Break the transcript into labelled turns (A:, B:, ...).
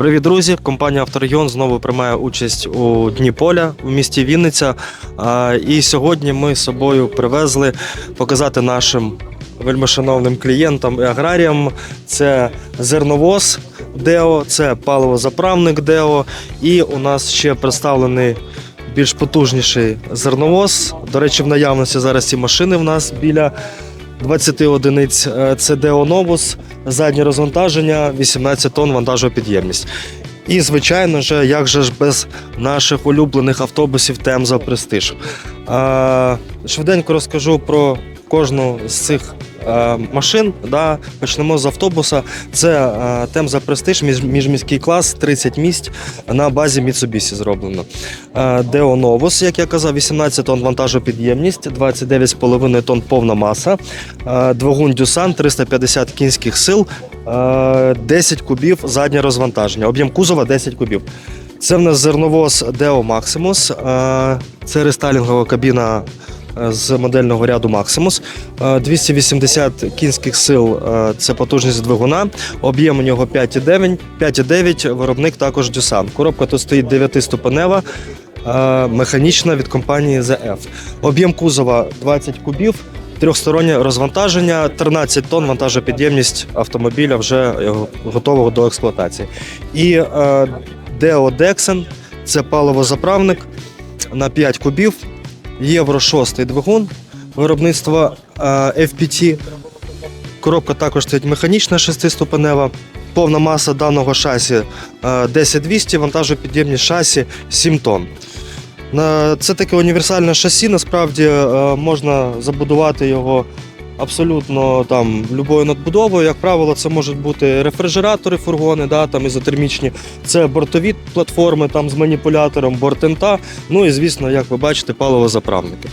A: Привіт, друзі! Компанія Авторегіон знову приймає участь у Дні поля в місті Вінниця. І сьогодні ми з собою привезли показати нашим вельмишановним клієнтам і аграріям. Це зерновоз Део, це паливозаправник Део. І у нас ще представлений більш потужніший зерновоз. До речі, в наявності зараз ці машини в нас біля 20 одиниць. Е, Це Деонобус, заднє розвантаження, 18 тонн вантажопідємність. І, звичайно ж, як же ж без наших улюблених автобусів Темза Престиж. Швиденько розкажу про кожну з цих е, машин. Да. Почнемо з автобуса. Це е, Темза Престиж, між- міжміський клас, 30 місць на базі Mitsubishi зроблено. Е, Део Новус, як я казав, 18 тонн вантажопідємність, 29,5 тонн повна маса. Двигун Дюсан, 350 кінських сил, е, 10 кубів заднє розвантаження. Об'єм кузова 10 кубів. Це в нас зерновоз Deo Maximus. Це рестайлінгова кабіна з модельного ряду. Е, 280 кінських сил е, це потужність двигуна. Об'єм у нього 5,9, 5,9, виробник також Дюсан. Коробка тут стоїть 9-ступенева, е, механічна від компанії ZF. Об'єм кузова 20 кубів. Трьохстороннє розвантаження, 13 тонн вантажопідємність автомобіля вже готового до експлуатації. І е, Deo Dexen – це паливозаправник на 5 кубів, Євро 6 двигун виробництва е, FPT. Коробка також стоїть механічна шестиступенева. Повна маса даного шасі е, 10200, вантажопідємність шасі 7 тонн. На- Це таке універсальне шасі. Насправді е, можна забудувати його абсолютно там любою надбудовою. Як правило, це можуть бути рефрижератори, фургони, да, там ізотермічні. Це бортові платформи там з маніпулятором, бортента. Ну і звісно, як ви бачите, паливозаправники.